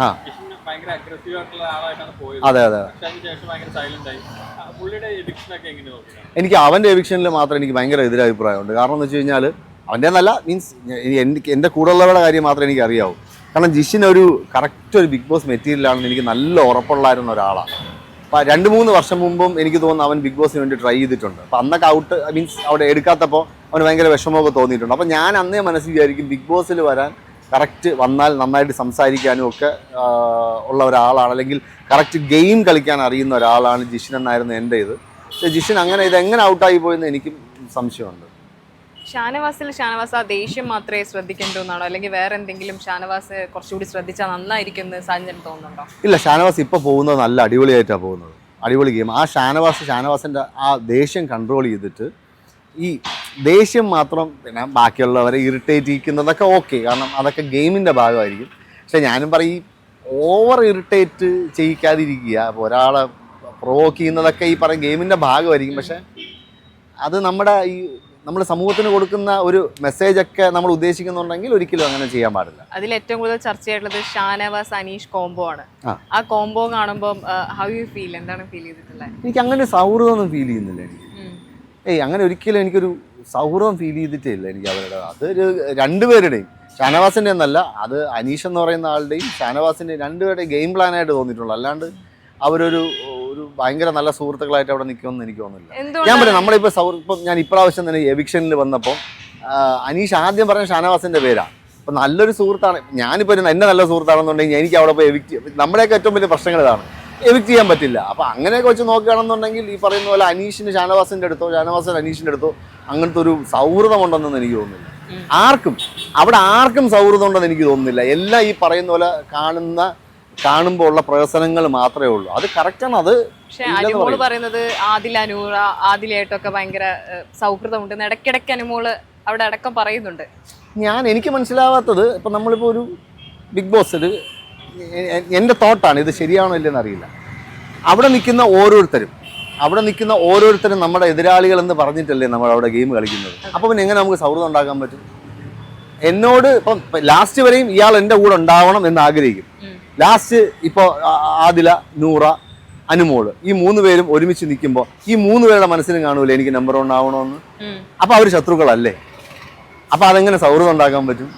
ആ. ജിഷിൻ ഭയങ്കര അഗ്രസീവ് ആയിട്ടുള്ള ആളായിട്ടാണ് പോയത്. അതെ അതെ. ശേഷം ഭയങ്കര സൈലന്റ് ആയി. പുള്ളിയുടെ എങ്ങനെ എനിക്ക് അവന്റെ എവിക്ഷനിൽ മാത്രം എനിക്ക് ഭയങ്കര എതിരഭിപ്രായമുണ്ട്. കാരണം എന്ന് വെച്ച് കഴിഞ്ഞാൽ അവന്റെ നല്ല മീൻസ് എനിക്ക് എന്റെ കൂടെയുള്ളവരുടെ കാര്യം മാത്രമേ എനിക്ക് അറിയാവൂ. കാരണം ജിഷിൻ ഒരു കറക്റ്റ് ഒരു ബിഗ് ബോസ് മെറ്റീരിയലാണെന്ന് എനിക്ക് നല്ല ഉറപ്പുള്ളായിരുന്ന ഒരാളാണ്. അപ്പം രണ്ട് മൂന്ന് വർഷം മുമ്പും എനിക്ക് തോന്നുന്നു അവൻ ബിഗ് ബോസിന് വേണ്ടി ട്രൈ ചെയ്തിട്ടുണ്ട്. അപ്പം അന്നൊക്കെ ഔട്ട് മീൻസ് അവിടെ എടുക്കാത്തപ്പോൾ അവന് ഭയങ്കര വിഷമമൊക്കെ തോന്നിയിട്ടുണ്ട്. അപ്പം ഞാൻ അന്നേ മനസ്സിൽ വിചാരിക്കും ബിഗ് ബോസിൽ വരാൻ കറക്റ്റ് വന്നാൽ നന്നായിട്ട് സംസാരിക്കാനും ഒക്കെ ഉള്ള ഒരാളാണ്. അല്ലെങ്കിൽ കറക്റ്റ് ഗെയിം കളിക്കാൻ അറിയുന്ന ഒരാളാണ് ജിഷിൻ എന്നായിരുന്നു എന്റെ ഇത്. പക്ഷേ ജിഷിൻ അങ്ങനെ ഇത് എങ്ങനെ ഔട്ടായി പോയെന്ന് എനിക്കും സംശയമുണ്ട്. ഷാനവാസിൽ ഷാനവാസ് ആ ദേഷ്യം മാത്രമേ ശ്രദ്ധിക്കേണ്ടൂ എന്നാണോ അല്ലെങ്കിൽ വേറെ എന്തെങ്കിലും ഷാനവാസ് കുറച്ചുകൂടി ശ്രദ്ധിച്ചാൽ നന്നായിരിക്കും എന്ന് തോന്നുന്നുണ്ടോ? ഇല്ല ഷാനവാസ് ഇപ്പോൾ പോകുന്നത് നല്ല അടിപൊളിയായിട്ടാണ് പോകുന്നത്. അടിപൊളി ഗെയിം. ആ ഷാനവാസ് ഷാനവാസിന്റെ ആ ദേഷ്യം കൺട്രോൾ ചെയ്തിട്ട് ഈ ദേഷ്യം മാത്രം പിന്നെ ബാക്കിയുള്ളവരെ ഇറിറ്റേറ്റ് ചെയ്യിക്കുന്നതൊക്കെ ഓക്കെ കാരണം അതൊക്കെ ഗെയിമിന്റെ ഭാഗമായിരിക്കും. പക്ഷെ ഞാനും പറയും ഓവർ ഇറിറ്റേറ്റ് ചെയ്യിക്കാതിരിക്കുക. അപ്പോൾ ഒരാളെ പ്രൊവോക്ക് ചെയ്യുന്നതൊക്കെ ഈ പറയും ഗെയിമിന്റെ ഭാഗമായിരിക്കും. പക്ഷെ അത് നമ്മുടെ ഈ നമ്മൾ സമൂഹത്തിന് കൊടുക്കുന്ന ഒരു മെസ്സേജ് ഒക്കെ നമ്മൾ ഉദ്ദേശിക്കുന്നുണ്ടെങ്കിൽ ഒരിക്കലും അങ്ങനെ ചെയ്യാൻ പാടില്ല. അതിൽ ഏറ്റവും കൂടുതൽ ചർച്ചയായിട്ടുള്ളത് ഷാനവാസ് അനീഷ് കോംബോ ആണ്. ആ. കോംബോ കാണുമ്പോൾ ഹൗ യു ഫീൽ എന്താണ് ഫീൽ ചെയ്തിട്ടുള്ളത്? എനിക്ക് അങ്ങനെ സൗഹൃദമൊന്നും ഫീൽ ചെയ്യുന്നില്ല എനിക്ക്. ഏയ് അങ്ങനെ ഒരിക്കലും എനിക്കൊരു സൗഹൃദം ഫീൽ ചെയ്തിട്ടേ ഇല്ല എനിക്ക് അവരുടെ അതൊരു രണ്ടുപേരുടെയും. ഷാനവാസിന്റെ എന്നല്ല അത് അനീഷ് എന്ന് പറയുന്ന ആളുടെയും ഷാനവാസിന്റെ രണ്ടുപേരുടെയും ഗെയിം പ്ലാനായിട്ട് തോന്നിയിട്ടുള്ളൂ. അല്ലാണ്ട് അവരൊരു ഒരു ഭയങ്കര നല്ല സുഹൃത്തുക്കളായിട്ട് അവിടെ നിൽക്കുമെന്ന് എനിക്ക് തോന്നുന്നില്ല. ഞാൻ പറയാം നമ്മളിപ്പോൾ സൗ ഇപ്പം ഞാൻ ഇപ്രാവശ്യം തന്നെ എവിക്ഷനിൽ വന്നപ്പോൾ അനീഷ് ആദ്യം പറഞ്ഞ ഷാനവാസിന്റെ പേരാണ് അപ്പം നല്ലൊരു സുഹൃത്താണ്. ഞാനിപ്പോൾ എന്നെ നല്ല സുഹൃത്താണെന്നുണ്ടെങ്കിൽ എനിക്ക് അവിടെ പോയി എവിക്റ്റ് നമ്മുടെയൊക്കെ ഏറ്റവും വലിയ പ്രശ്നങ്ങൾ ഇതാണ്. എവിക്റ്റ് ചെയ്യാൻ പറ്റില്ല. അപ്പോൾ അങ്ങനെയൊക്കെ വെച്ച് നോക്കുകയാണെന്നുണ്ടെങ്കിൽ ഈ പറയുന്ന പോലെ അനീഷിന് ഷാനവാസിന്റെ അടുത്തോ ഷാനവാസിന് അനീഷിന്റെ അടുത്തോ അങ്ങനത്തെ ഒരു സൗഹൃദം ഉണ്ടെന്നൊന്നും എനിക്ക് തോന്നുന്നില്ല. ആർക്കും അവിടെ ആർക്കും സൗഹൃദം ഉണ്ടെന്ന് എനിക്ക് തോന്നുന്നില്ല. എല്ലാം ഈ പറയുന്ന പോലെ കാണുന്ന കാണുമ്പോൾ ഉള്ള പ്രഹസനങ്ങൾ മാത്രമേ ഉള്ളൂ. അത് കറക്റ്റാണ് അത് പക്ഷെ അനുമോൾ പറയുന്നത് ആദിൽ അനൂറ ആദിലായിട്ടൊക്കെ ഭയങ്കര സൗഹൃദം സൗഹൃദമുണ്ട് ഇടയ്ക്കിടയ്ക്ക് അനുമോൾ അവിടെ അടക്കം പറയുന്നുണ്ട്. ഞാൻ എനിക്ക് മനസ്സിലാവാത്തത് ഇപ്പം നമ്മളിപ്പോൾ ഒരു ബിഗ് ബോസിൽ എന്റെ തോട്ടാണ് ഇത് ശരിയാണോ ഇല്ലെന്ന് അറിയില്ല. അവിടെ നിൽക്കുന്ന ഓരോരുത്തരും അവിടെ നിൽക്കുന്ന ഓരോരുത്തരും നമ്മുടെ എതിരാളികൾ എന്ന് പറഞ്ഞിട്ടല്ലേ നമ്മൾ അവിടെ ഗെയിം കളിക്കുന്നത്. അപ്പോൾ പിന്നെ എങ്ങനെ നമുക്ക് സൗഹൃദം ഉണ്ടാക്കാൻ പറ്റും? എന്നോട് ഇപ്പം ലാസ്റ്റ് വരെയും ഇയാൾ എന്റെ കൂടെ ഉണ്ടാവണം എന്ന് ആഗ്രഹിക്കും. ലാസ്റ്റ് ഇപ്പോൾ ആദില നൂറ അനുമോൾ ഈ മൂന്ന് പേരും ഒരുമിച്ച് നിൽക്കുമ്പോൾ ഈ മൂന്ന് പേരുടെ മനസ്സിലും കാണൂലേ എനിക്ക് നമ്പർ വൺ ആവണമെന്ന് അപ്പൊ അവർ ശത്രുക്കളല്ലേ? അപ്പോൾ അതെങ്ങനെ സൗഹൃദം ഉണ്ടാക്കാൻ പറ്റും.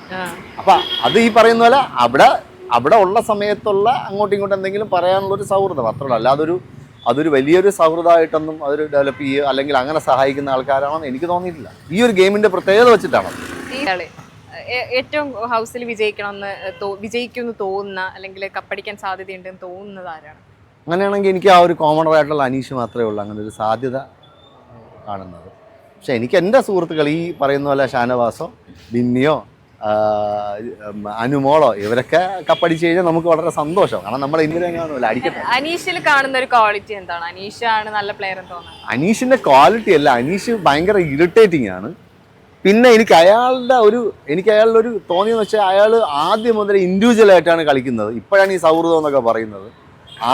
അപ്പൊ അത് ഈ പറയുന്ന പോലെ അവിടെ അവിടെ ഉള്ള സമയത്തുള്ള അങ്ങോട്ടും ഇങ്ങോട്ടും എന്തെങ്കിലും പറയാനുള്ള ഒരു സൗഹൃദം. അത്രയുള്ള. അല്ലാതൊരു അല്ലാതെ ഒരു അതൊരു വലിയൊരു സൗഹൃദമായിട്ടൊന്നും അതൊരു ഡെവലപ്പ് ചെയ്യുക അല്ലെങ്കിൽ അങ്ങനെ സഹായിക്കുന്ന ആൾക്കാരാണെന്ന് എനിക്ക് തോന്നിയിട്ടില്ല. ഈ ഒരു ഗെയിമിന്റെ പ്രത്യേകത വെച്ചിട്ടാണ് ഏറ്റവും ഹൗസിൽ വിജയിക്കണമെന്ന് വിജയിക്കുമെന്ന് തോന്നുന്ന അല്ലെങ്കിൽ കപ്പടിക്കാൻ സാധ്യതയുണ്ടെന്ന് തോന്നുന്നത് ആരാണ്? അങ്ങനെയാണെങ്കിൽ എനിക്ക് ആ ഒരു കോമണർ ആയിട്ടുള്ള അനീഷ് മാത്രമേ ഉള്ളൂ. അങ്ങനെ ഒരു സാധ്യത കാണുന്നത്. പക്ഷെ എനിക്ക് എന്റെ സുഹൃത്തുക്കൾ ഈ പറയുന്ന പോലെ ഷാനവാസോ ബിന്നിയോ അനുമോളോ ഇവരൊക്കെ കപ്പടിച്ച് കഴിഞ്ഞാൽ നമുക്ക് വളരെ സന്തോഷം. കാരണം നമ്മുടെ ഇന്നലെ കാണുമല്ലോ അടിക്കട്ടെ. അനീഷിൽ കാണുന്ന ഒരു ക്വാളിറ്റി എന്താണ്? അനീഷാണ് നല്ല പ്ലെയർ എന്ന് തോന്നുന്നത്. അനീഷിന്റെ ക്വാളിറ്റി അല്ല. അനീഷ് ഭയങ്കര ഇറിറ്റേറ്റിംഗ് ആണ്. പിന്നെ എനിക്ക് അയാളുടെ ഒരു എനിക്ക് അയാളുടെ ഒരു തോന്നിയെന്ന് വെച്ചാൽ അയാൾ ആദ്യം മുതൽ ഇൻഡിവിജ്വൽ ആയിട്ടാണ് കളിക്കുന്നത്. ഇപ്പോഴാണ് ഈ സൗഹൃദം എന്നൊക്കെ പറയുന്നത്.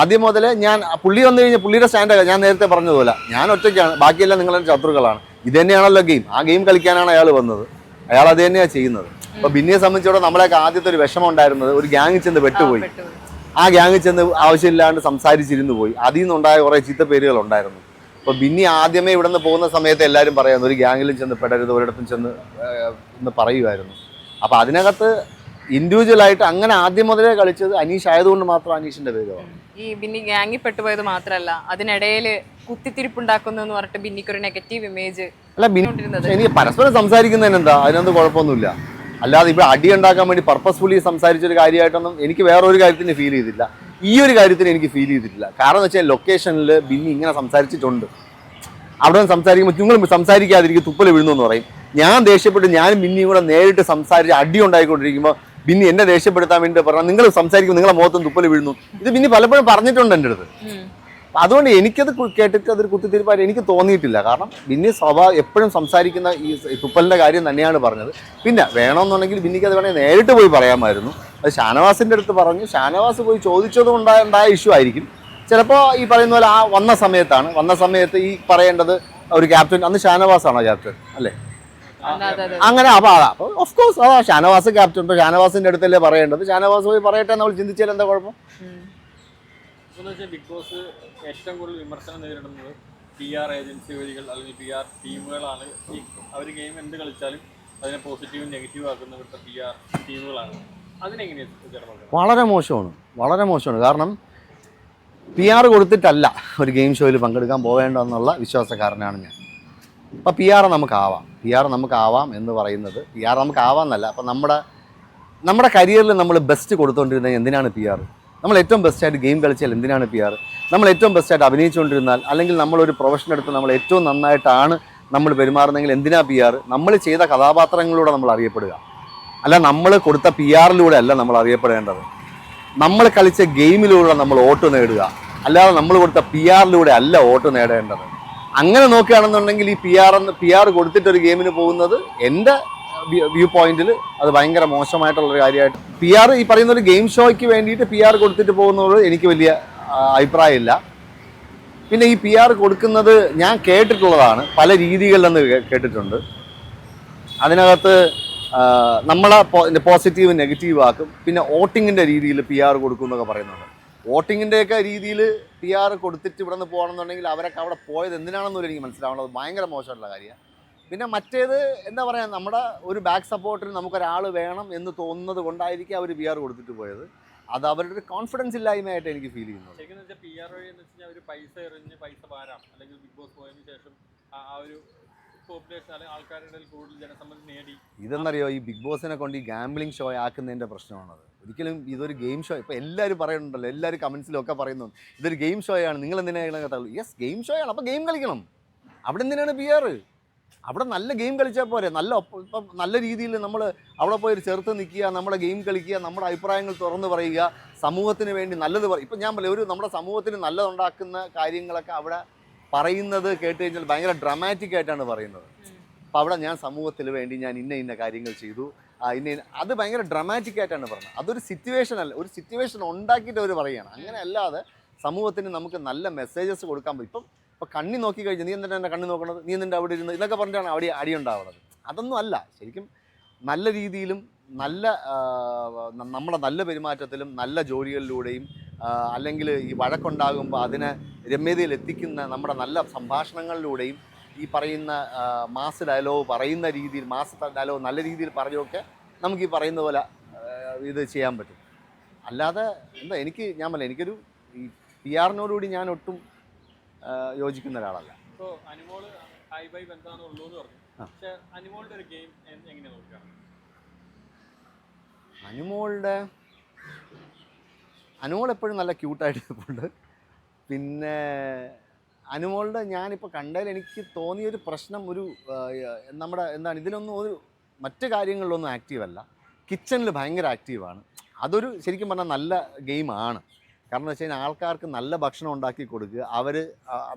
ആദ്യം മുതലേ ഞാൻ പുള്ളി വന്നു കഴിഞ്ഞാൽ പുള്ളിയുടെ സ്റ്റാൻഡ് ഞാൻ നേരത്തെ പറഞ്ഞതുപോലെ ഞാൻ ഒറ്റയ്ക്കാണ് ബാക്കിയെല്ലാം നിങ്ങളുടെ ശത്രുക്കളാണ്. ഇത് തന്നെയാണല്ലോ ഗെയിം. ആ ഗെയിം കളിക്കാനാണ് അയാൾ വന്നത്. അയാൾ അത് തന്നെയാണ് ചെയ്യുന്നത്. അപ്പൊ ബിന്നിയെ സംബന്ധിച്ചിടത്തോളം നമ്മളെയൊക്കെ ആദ്യത്തെ ഒരു വിഷമം ഉണ്ടായിരുന്നത് ഒരു ഗ്യാങ്ങിൽ ചെന്ന് വെട്ടുപോയി പെട്ടുപോയി. ആ ഗ്യാങ്ങിൽ ചെന്ന് ആവശ്യമില്ലാണ്ട് സംസാരിച്ചിരുന്നു പോയി. അതിൽ നിന്നുണ്ടായ കുറേ ചീത്ത പേരുകൾ ഉണ്ടായിരുന്നു. ഇപ്പോൾ ബിന്നി ആദ്യമേ ഇവിടെ നിന്ന് പോകുന്ന സമയത്ത് എല്ലാവരും പറയുന്നു ഒരു ഗ്യാങ്ങിലും ചെന്ന് പെടരുത് ഒരിടത്തും ചെന്ന് എന്ന് പറയുമായിരുന്നു. അപ്പോൾ അതിനകത്ത് ഇൻഡിവിജ്വലായിട്ട് അങ്ങനെ ആദ്യം മുതലേ കളിച്ചത് അനീഷ് ആയതുകൊണ്ട് മാത്രം അനീഷിന്റെ പേര് ഈ ബിന്നി ഗ്യാങ്ങിൽ പെട്ടുപോയത് മാത്രമല്ല അതിനിടയിൽ കുത്തിത്തിരിപ്പുണ്ടാക്കുന്നു എന്ന് പറഞ്ഞിട്ട് ബിന്നിക്ക് ഒരു നെഗറ്റീവ് ഇമേജ് അല്ല എനിക്ക് പരസ്പരം സംസാരിക്കുന്നതിന് എന്താ? അതിനൊന്നും കുഴപ്പമൊന്നുമില്ല. അല്ലാതെ ഇവിടെ അടി ഉണ്ടാക്കാൻ വേണ്ടി പർപ്പസ്ഫുള്ളി സംസാരിച്ചൊരു കാര്യമായിട്ടൊന്നും എനിക്ക് വേറൊരു കാര്യത്തിന് ഫീൽ ചെയ്തില്ല. ഈ ഒരു കാര്യത്തിന് എനിക്ക് ഫീൽ ചെയ്തിട്ടില്ല. കാരണം എന്ന് വെച്ചാൽ ലൊക്കേഷനിൽ ബിന്നി ഇങ്ങനെ സംസാരിച്ചിട്ടുണ്ട്. അവിടെ നിന്ന് സംസാരിക്കുമ്പോൾ നിങ്ങൾ സംസാരിക്കാതിരിക്കും തുപ്പൽ വീഴുന്നു എന്ന് പറയും. ഞാൻ ദേഷ്യപ്പെട്ട് ഞാൻ ബിന്നിയും കൂടെ നേരിട്ട് സംസാരിച്ച് അടി ഉണ്ടായിക്കൊണ്ടിരിക്കുമ്പോൾ ബിന്നി എന്നെ ദേഷ്യപ്പെടുത്താൻ വേണ്ടി പറഞ്ഞാൽ നിങ്ങൾ സംസാരിക്കും നിങ്ങളെ മുഖത്തും തുപ്പൽ വീഴുന്നു. ഇത് ബിന്നി പലപ്പോഴും പറഞ്ഞിട്ടുണ്ട് എന്റെ അടുത്ത്. അതുകൊണ്ട് എനിക്കത് കേട്ടിട്ട് അതൊരു കുത്തിത്തിരിപ്പായിട്ട് എനിക്ക് തോന്നിയിട്ടില്ല. കാരണം ബിന്നി സ്വഭാവ എപ്പോഴും സംസാരിക്കുന്ന ഈ തുപ്പലിന്റെ കാര്യം തന്നെയാണ് പറഞ്ഞത്. പിന്നെ വേണമെന്നുണ്ടെങ്കിൽ ബിന്നിക്ക് അത് വേണമെങ്കിൽ നേരിട്ട് പോയി പറയാമായിരുന്നു. അത് ഷാനവാസിന്റെ അടുത്ത് പറഞ്ഞു. ഷാനവാസ് പോയി ചോദിച്ചത് ഉണ്ടായ ഉണ്ടായ ഇഷ്യൂ ആയിരിക്കും. ചിലപ്പോൾ ഈ പറയുന്ന പോലെ ആ വന്ന സമയത്താണ്. വന്ന സമയത്ത് ഈ പറയേണ്ടത് ഒരു ക്യാപ്റ്റൻ അന്ന് ഷാനവാസാണോ ക്യാപ്റ്റൻ അല്ലേ? അങ്ങനെ അപ്പോൾ അതാ. അപ്പോൾ ഓഫ് കോഴ്സ് അതാ ഷാനവാസ് ക്യാപ്റ്റൻ ഇപ്പോൾ ഷാനവാസിന്റെ അടുത്തല്ലേ പറയേണ്ടത്. ഷാനവാസ് പോയി പറയട്ടെ നമ്മൾ ചിന്തിച്ചാൽ എന്താ കുഴപ്പം. എന്ന് വെച്ചാൽ ബിഗ് ബോസ് ഏറ്റവും കൂടുതൽ വിമർശനം നേരിടുന്നത് പി ആർ ഏജൻസി വഴികൾ അല്ലെങ്കിൽ പി ആർ ടീമുകളാണ് ഈ അവർ ഗെയിം എന്ത് കളിച്ചാലും അതിനെ പോസിറ്റീവും നെഗറ്റീവും ആക്കുന്ന ഇവിടുത്തെ പി ആർ ടീമുകളാണ് അതിനെങ്ങനെയാണ് വളരെ മോശമാണ്. വളരെ മോശമാണ്. കാരണം പി ആർ കൊടുത്തിട്ടല്ല ഒരു ഗെയിം ഷോയിൽ പങ്കെടുക്കാൻ പോകേണ്ടെന്നുള്ള വിശ്വാസക്കാരനാണ് ഞാൻ. അപ്പോൾ പി ആർ നമുക്കാവാം. പി ആർ നമുക്കാവാം എന്ന് പറയുന്നത് പി ആർ നമുക്കാവാമെന്നല്ല അപ്പം നമ്മുടെ നമ്മുടെ കരിയറിൽ നമ്മൾ ബെസ്റ്റ് കൊടുത്തുകൊണ്ടിരുന്നത് എന്തിനാണ് പി ആർ നമ്മൾ ഏറ്റവും ബെസ്റ്റായിട്ട് ഗെയിം കളിച്ചാൽ എന്തിനാണ് പി ആർ നമ്മൾ ഏറ്റവും ബെസ്റ്റായിട്ട് അഭിനയിച്ചുകൊണ്ടിരുന്നാൽ അല്ലെങ്കിൽ നമ്മളൊരു പ്രൊഫഷൻ എടുത്ത് നമ്മൾ ഏറ്റവും നന്നായിട്ടാണ് നമ്മൾ പെരുമാറുന്നതെങ്കിൽ എന്തിനാ പി ആർ നമ്മൾ ചെയ്ത കഥാപാത്രങ്ങളിലൂടെ നമ്മൾ അറിയപ്പെടുക. അല്ല നമ്മൾ കൊടുത്ത പി ആറിലൂടെ അല്ല നമ്മൾ അറിയപ്പെടേണ്ടത്. നമ്മൾ കളിച്ച ഗെയിമിലൂടെ നമ്മൾ വോട്ട് നേടുക. അല്ലാതെ നമ്മൾ കൊടുത്ത പി ആറിലൂടെ അല്ല വോട്ട് നേടേണ്ടത്. അങ്ങനെ നോക്കുകയാണെന്നുണ്ടെങ്കിൽ ഈ പി ആർ എന്ന് പി ആർ കൊടുത്തിട്ടൊരു ഗെയിമിന് പോകുന്നത് എന്റെ വ്യൂ പോയിന്റിൽ അത് ഭയങ്കര മോശമായിട്ടുള്ളൊരു കാര്യമായിട്ട് പി ആർ ഈ പറയുന്ന ഒരു ഗെയിം ഷോയ്ക്ക് വേണ്ടിയിട്ട് പി ആർ കൊടുത്തിട്ട് പോകുന്നതോട് എനിക്ക് വലിയ അഭിപ്രായമില്ല. പിന്നെ ഈ പി ആർ കൊടുക്കുന്നത് ഞാൻ കേട്ടിട്ടുള്ളതാണ് പല രീതികളിലെന്ന് കേട്ടിട്ടുണ്ട്. അതിനകത്ത് നമ്മളെ പോസിറ്റീവ് നെഗറ്റീവ് ആക്കും. പിന്നെ വോട്ടിങ്ങിന്റെ രീതിയിൽ പി ആർ കൊടുക്കും എന്നൊക്കെ പറയുന്നുണ്ട്. വോട്ടിങ്ങിന്റെയൊക്കെ രീതിയിൽ പി ആർ കൊടുത്തിട്ട് ഇവിടെ നിന്ന് പോകണമെന്നുണ്ടെങ്കിൽ അവരൊക്കെ അവിടെ പോയത് എന്തിനാണെന്നൊരു എനിക്ക് മനസ്സിലാവുന്നത് ഭയങ്കര മോശമായിട്ടുള്ള കാര്യമാണ്. പിന്നെ മറ്റേത് എന്താ പറയുക നമ്മുടെ ഒരു ബാക്ക് സപ്പോർട്ടിന് നമുക്കൊരാൾ വേണം എന്ന് തോന്നുന്നത് കൊണ്ടായിരിക്കും അവർ പി ആർ കൊടുത്തിട്ട് പോയത്. അത് അവരുടെ ഒരു കോൺഫിഡൻസ് ഇല്ലായ്മയായിട്ട് എനിക്ക് ഫീൽ ചെയ്യുന്നത് ശരിക്കും വെച്ചാൽ പി ആർ വഴി എന്ന് വെച്ചാൽ ഒരു പൈസ എറിഞ്ഞ് പൈസ അല്ലെങ്കിൽ ബിഗ് ബോസ് പോയതിനു ശേഷം ആ ഒരു ഇതെന്നറിയോ ഈ ബിഗ് ബോസിനെ കൊണ്ട് ഈ ഗാംബ്ലിംഗ് ഷോ ആക്കുന്നതിന്റെ പ്രശ്നമാണത്. ഒരിക്കലും ഇതൊരു ഗെയിം ഷോ ഇപ്പോൾ എല്ലാവരും പറയുന്നുണ്ടല്ലോ എല്ലാവരും കമൻസിലും ഒക്കെ പറയുന്നു ഇതൊരു ഗെയിം ഷോയാണ് നിങ്ങൾ എന്തിനാണ് യെസ് ഗെയിം ഷോയാണ് അപ്പോൾ ഗെയിം കളിക്കണം. അവിടെ എന്തിനാണ് പി ആർ അവിടെ നല്ല ഗെയിം കളിച്ചാൽ പോരെ. നല്ല ഇപ്പം നല്ല രീതിയിൽ നമ്മൾ അവിടെ പോയി ഒരു ചെറുത്ത് നിൽക്കുക നമ്മുടെ ഗെയിം കളിക്കുക നമ്മുടെ അഭിപ്രായങ്ങൾ തുറന്നു പറയുക സമൂഹത്തിന് വേണ്ടി നല്ലത് പറയും ഇപ്പം ഞാൻ പറയാം ഒരു നമ്മുടെ സമൂഹത്തിന് നല്ലതുണ്ടാക്കുന്ന കാര്യങ്ങളൊക്കെ അവിടെ പറയുന്നത് കേട്ട് കഴിഞ്ഞാൽ ഭയങ്കര ഡ്രമാറ്റിക് ആയിട്ടാണ് പറയുന്നത്. അപ്പോൾ അവിടെ ഞാൻ സമൂഹത്തിന് വേണ്ടി ഞാൻ ഇന്ന ഇന്ന കാര്യങ്ങൾ ചെയ്തു. ഇന്ന അത് ഭയങ്കര ഡ്രമാറ്റിക് ആയിട്ടാണ് പറഞ്ഞത് അതൊരു സിറ്റുവേഷൻ അല്ല ഒരു സിറ്റുവേഷൻ ഉണ്ടാക്കിയിട്ട് അവർ പറയുകയാണ്. അങ്ങനെ അല്ലാതെ സമൂഹത്തിന് നമുക്ക് നല്ല മെസ്സേജസ് കൊടുക്കാൻ പറ്റും. ഇപ്പം ഇപ്പം കണ്ണി നോക്കി കഴിഞ്ഞാൽ നീ എന്തിനാണ് എന്റെ കണ്ണി നോക്കണത്? നീ എന്തിന്റെ അവിടെ ഇരുന്ന്? ഇതൊക്കെ പറഞ്ഞിട്ടാണ് അവിടെ അടി ഉണ്ടാവുന്നത് അതൊന്നും അല്ല. ശരിക്കും നല്ല രീതിയിലും നല്ല നമ്മുടെ നല്ല പെരുമാറ്റത്തിലും നല്ല ജോലികളിലൂടെയും അല്ലെങ്കിൽ ഈ വഴക്കുണ്ടാകുമ്പോൾ അതിനെ രമ്യതയിൽ എത്തിക്കുന്ന നമ്മുടെ നല്ല സംഭാഷണങ്ങളിലൂടെയും ഈ പറയുന്ന മാസ് ഡയലോഗ് പറയുന്ന രീതിയിൽ മാസ് ഡയലോഗ് നല്ല രീതിയിൽ പറഞ്ഞൊക്കെ നമുക്ക് ഈ പറയുന്ന പോലെ ഇത് ചെയ്യാൻ പറ്റും. അല്ലാതെ എന്താ എനിക്ക് ഞാൻ പറയാം എനിക്കൊരു ഈ പി ആറിനോടുകൂടി ഞാൻ ഒട്ടും യോജിക്കുന്ന ഒരാളല്ല. ഇപ്പോൾ അനിമോൾ ഹൈ ബൈ ഉള്ളൂ എന്ന് പറഞ്ഞു. പക്ഷെ അനിമോളുടെ ഒരു ഗെയിം എങ്ങനെ നോക്കുക അനുമോളുടെ അനുമോൾ എപ്പോഴും നല്ല ക്യൂട്ടായിട്ട് ഇരിപ്പുണ്ട്. പിന്നെ അനുമോളുടെ ഞാനിപ്പോൾ കണ്ടതിൽ എനിക്ക് തോന്നിയൊരു പ്രശ്നം ഒരു നമ്മുടെ എന്താണ് ഇതിലൊന്നും ഒരു മറ്റ് കാര്യങ്ങളിലൊന്നും ആക്റ്റീവല്ല കിച്ചണിൽ ഭയങ്കര ആക്റ്റീവാണ് അതൊരു ശരിക്കും പറഞ്ഞാൽ നല്ല ഗെയിമാണ് കാരണം വെച്ച് കഴിഞ്ഞാൽ ആൾക്കാർക്ക് നല്ല ഭക്ഷണം ഉണ്ടാക്കി കൊടുക്കുക. അവർ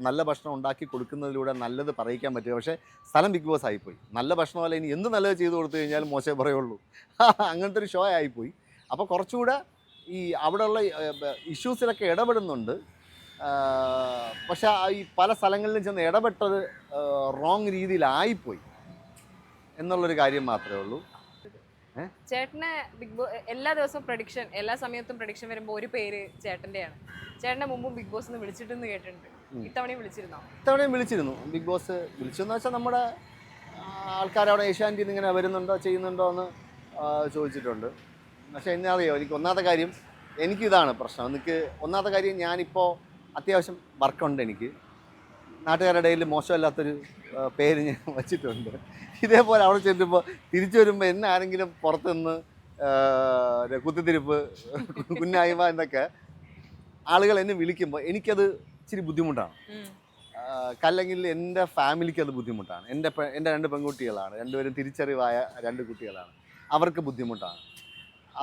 നല്ല ഭക്ഷണം ഉണ്ടാക്കി കൊടുക്കുന്നതിലൂടെ നല്ലത് പറയിക്കാൻ പറ്റുക. പക്ഷേ സ്ഥലം ബിഗ് ബോസ് ആയിപ്പോയി. നല്ല ഭക്ഷണമല്ല ഇനി എന്ത് നല്ലത് ചെയ്തു കൊടുത്തു കഴിഞ്ഞാലും മോശമേ പറയുള്ളൂ. അങ്ങനത്തെ ഒരു ഷോ ആയിപ്പോയി അപ്പോൾ കുറച്ചുകൂടെ ഈ അവിടെയുള്ള ഇഷ്യൂസിലൊക്കെ ഇടപെടുന്നുണ്ട്. പക്ഷേ ഈ പല സ്ഥലങ്ങളിലും ചെന്ന് ഇടപെട്ടത് റോങ് രീതിയിലായിപ്പോയി. എന്നുള്ളൊരു കാര്യം മാത്രമേ ഉള്ളൂ. ചേട്ടന് ബിഗ് ബോസ് എല്ലാ ദിവസവും പ്രഡിക്ഷൻ എല്ലാ സമയത്തും പ്രഡിക്ഷൻ വരുമ്പോൾ ഒരു പേര് ചേട്ടന്റെയാണ്. ചേട്ടന്റെ മുമ്പും ബിഗ് ബോസ് എന്ന് വിളിച്ചിട്ടെന്ന് കേട്ടിട്ടുണ്ട്. ഇത്തവണയും വിളിച്ചിരുന്നോ? ഇത്തവണയും വിളിച്ചിരുന്നു. ബിഗ് ബോസ് വിളിച്ചെന്ന് വെച്ചാൽ നമ്മുടെ ആൾക്കാർ അവിടെ ഏഷ്യാനെറ്റിൽ നിന്ന് ഇങ്ങനെ വരുന്നുണ്ടോ ചെയ്യുന്നുണ്ടോ എന്ന് ചോദിച്ചിട്ടുണ്ട്. പക്ഷേ എന്നെ അറിയോ എനിക്ക് ഒന്നാമത്തെ കാര്യം എനിക്കിതാണ് പ്രശ്നം. എനിക്ക് ഒന്നാമത്തെ കാര്യം ഞാനിപ്പോൾ അത്യാവശ്യം വർക്കുണ്ട് എനിക്ക്. നാട്ടുകാരുടെ ഇടയിൽ മോശമല്ലാത്തൊരു പേര് ഞാൻ വച്ചിട്ടുണ്ട്. ഇതേപോലെ അവിടെ ചെല്ലുമ്പോൾ തിരിച്ചു വരുമ്പോൾ എന്നെ ആരെങ്കിലും പുറത്തുനിന്ന് കുത്തിത്തിരിപ്പ് കുന്നായ്മ എന്നൊക്കെ ആളുകൾ എന്നെ വിളിക്കുമ്പോൾ എനിക്കത് ഇച്ചിരി ബുദ്ധിമുട്ടാണ്. അല്ലെങ്കിൽ എന്റെ ഫാമിലിക്ക് അത് ബുദ്ധിമുട്ടാണ്. എന്റെ എന്റെ രണ്ട് പെൺകുട്ടികളാണ്. രണ്ടുപേരും തിരിച്ചറിവായ രണ്ട് കുട്ടികളാണ്. അവർക്ക് ബുദ്ധിമുട്ടാണ്.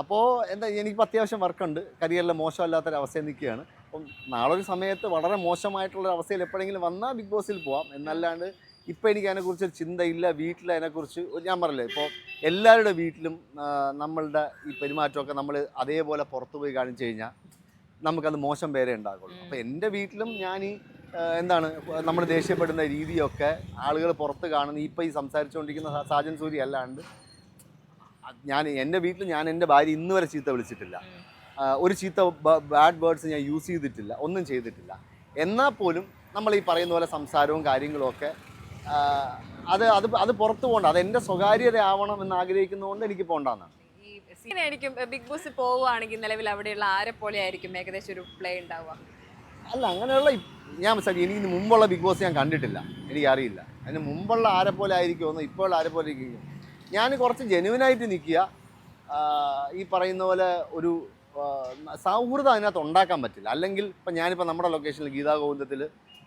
അപ്പോൾ എന്താ എനിക്ക് അത്യാവശ്യം വർക്കുണ്ട്. കരിയറിലെ മോശമല്ലാത്തൊരവസ്ഥയിൽ നിൽക്കുകയാണ്. അപ്പം നാളൊരു ഒരു സമയത്ത് വളരെ മോശമായിട്ടുള്ള ഒരു അവസ്ഥയിൽ എപ്പോഴെങ്കിലും വന്നാൽ ബിഗ് ബോസിൽ പോവാം. എന്നല്ലാണ്ട് ഇപ്പോൾ എനിക്ക് അതിനെക്കുറിച്ച് ഒരു ചിന്തയില്ല വീട്ടിൽ അതിനെക്കുറിച്ച് ഞാൻ പറഞ്ഞില്ലേ ഇപ്പോൾ എല്ലാവരുടെ വീട്ടിലും നമ്മളുടെ ഈ പെരുമാറ്റമൊക്കെ നമ്മൾ അതേപോലെ പുറത്തു പോയി കാണിച്ചു കഴിഞ്ഞാൽ നമുക്കത് മോശം പേരെ ഉണ്ടാകുള്ളൂ അപ്പോൾ എന്റെ വീട്ടിലും ഞാൻ ഈ എന്താണ് നമ്മൾ ദേഷ്യപ്പെടുന്ന രീതിയൊക്കെ ആളുകൾ പുറത്ത് കാണുന്ന ഇപ്പോൾ ഈ സംസാരിച്ചുകൊണ്ടിരിക്കുന്ന സാജൻ സൂരി അല്ലാണ്ട് ഞാൻ എന്റെ വീട്ടിൽ ഞാൻ എന്റെ ഭാര്യ ഇന്ന് വരെ ചീത്ത വിളിച്ചിട്ടില്ല. ഒരു ചീത്ത ബാഡ് വേർഡ്സ് ഞാൻ യൂസ് ചെയ്തിട്ടില്ല ഒന്നും ചെയ്തിട്ടില്ല. എന്നാൽ പോലും നമ്മൾ ഈ പറയുന്ന പോലെ സംസാരവും കാര്യങ്ങളും ഒക്കെ അത് അത് അത് പുറത്തു പോകണ്ട അത് എന്റെ സ്വകാര്യത ആവണം എന്ന് ആഗ്രഹിക്കുന്നതുകൊണ്ട് എനിക്ക് പോകണ്ടെന്നാണ് ബിഗ് ബോസ് പോവുകയാണെങ്കിൽ നിലവിൽ അവിടെയുള്ള ആരെ പോലെ ആയിരിക്കും ഏകദേശം ഒരു പ്ലേ ഉണ്ടാവുക? അല്ല അങ്ങനെയുള്ള ഞാൻ എനിക്ക് ഇന്ന് മുമ്പുള്ള ബിഗ് ബോസ് ഞാൻ കണ്ടിട്ടില്ല. എനിക്കറിയില്ല. അതിന് മുമ്പുള്ള ആരെ പോലെ ആയിരിക്കുമെന്ന് ഇപ്പോൾ ആരെ പോലെ ഇരിക്കും. ഞാൻ കുറച്ച് ജെനുവിനായിട്ട് നിൽക്കുക. ഈ പറയുന്ന പോലെ ഒരു സൗഹൃദം അതിനകത്ത് ഉണ്ടാക്കാൻ പറ്റില്ല. അല്ലെങ്കിൽ ഇപ്പം ഞാനിപ്പോൾ നമ്മുടെ ലൊക്കേഷനിൽ ഗീതാ ഗോവിന്ദത്തിൽ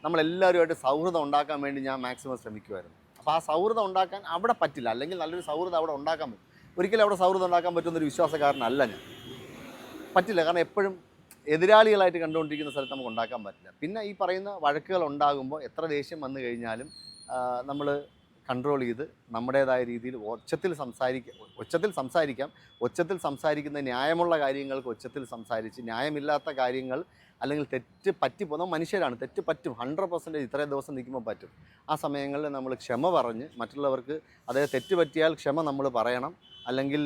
നമ്മളെല്ലാവരുമായിട്ട് സൗഹൃദം ഉണ്ടാക്കാൻ വേണ്ടി ഞാൻ മാക്സിമം ശ്രമിക്കുമായിരുന്നു അപ്പോൾ ആ സൗഹൃദം ഉണ്ടാക്കാൻ അവിടെ പറ്റില്ല. അല്ലെങ്കിൽ നല്ലൊരു സൗഹൃദം അവിടെ ഉണ്ടാക്കാൻ പറ്റും. ഒരിക്കലും അവിടെ സൗഹൃദം ഉണ്ടാക്കാൻ പറ്റുന്നൊരു വിശ്വാസക്കാരനല്ല ഞാൻ. പറ്റില്ല. കാരണം എപ്പോഴും എതിരാളികളായിട്ട് കണ്ടുകൊണ്ടിരിക്കുന്ന സ്ഥലത്ത് നമുക്ക് ഉണ്ടാക്കാൻ പറ്റില്ല. പിന്നെ ഈ പറയുന്ന വഴക്കുകൾ ഉണ്ടാകുമ്പോൾ എത്ര ദേഷ്യം വന്നു കഴിഞ്ഞാലും നമ്മൾ കൺട്രോൾ ചെയ്ത് നമ്മുടേതായ രീതിയിൽ ഒച്ചത്തിൽ സംസാരിക്ക ഒച്ചത്തിൽ സംസാരിക്കാം. ഒച്ചത്തിൽ സംസാരിക്കുന്ന ന്യായമുള്ള കാര്യങ്ങൾക്ക് ഒച്ചത്തിൽ സംസാരിച്ച് ന്യായമില്ലാത്ത കാര്യങ്ങൾ അല്ലെങ്കിൽ തെറ്റ് പറ്റിപ്പോകുന്ന മനുഷ്യരാണ്. തെറ്റ് പറ്റും. ഹൺഡ്രഡ് പെർസെന്റേജ് ഇത്രയും ദിവസം നിൽക്കുമ്പോൾ പറ്റും. ആ സമയങ്ങളിൽ നമ്മൾ ക്ഷമ പറഞ്ഞ് മറ്റുള്ളവർക്ക് അതായത് തെറ്റ് പറ്റിയാൽ ക്ഷമ നമ്മൾ പറയണം. അല്ലെങ്കിൽ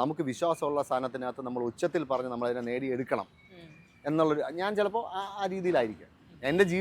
നമുക്ക് വിശ്വാസമുള്ള സ്ഥാനത്തിനകത്ത് നമ്മൾ ഉച്ചത്തിൽ പറഞ്ഞ് നമ്മളതിനെ നേടിയെടുക്കണം. എന്നുള്ളൊരു ഞാൻ ചിലപ്പോൾ ആ ആ രീതിയിലായിരിക്കും. എന്റെ ജീവിതം